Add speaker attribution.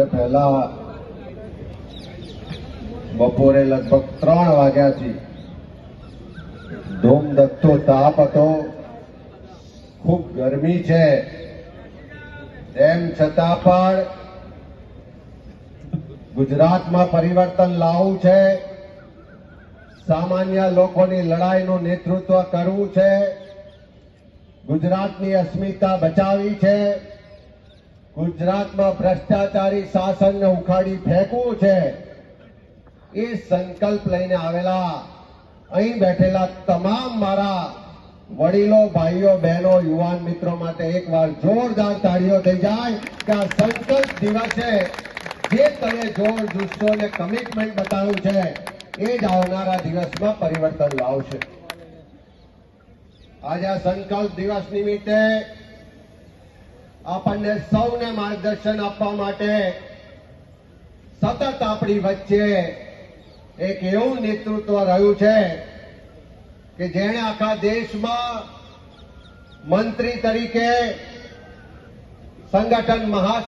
Speaker 1: પહેલા બપોરે લગભગ ત્રણ વાગ્યાથી ધૂમ ધકતો તાપ હતો. ખૂબ ગરમી છે. તેમ છતાં પણ ગુજરાતમાં પરિવર્તન લાવવું છે. સામાન્ય લોકોની લડાઈનું નેતૃત્વ કરવું છે. ગુજરાતની અસ્મિતા બચાવી છે. ગુજરાતમાં ભ્રષ્ટાચારી શાસનને ઉખાડી ફેંકવું છે. એ સંકલ્પ લઈને આવેલા, અહીં બેઠેલા તમામ મારા વડીલો, ભાઈઓ, બહેનો, યુવાન મિત્રો માટે એકવાર જોરદાર તાળીઓ થઈ જાય કે આ સંકલ્પ દિવસે જે તમે જોર, જુસ્સો અને કમિટમેન્ટ બતાવ્યું છે, એ જ આવનારા દિવસમાં પરિવર્તન લાવશે. આજે આ સંકલ્પ દિવસ નિમિત્તે આપણને સૌને માર્ગદર્શન આપવા માટે સતત આપણી વચ્ચે એક એવું નેતૃત્વ રહ્યું છે કે જેણે આખા દેશમાં મંત્રી તરીકે સંગઠન મહા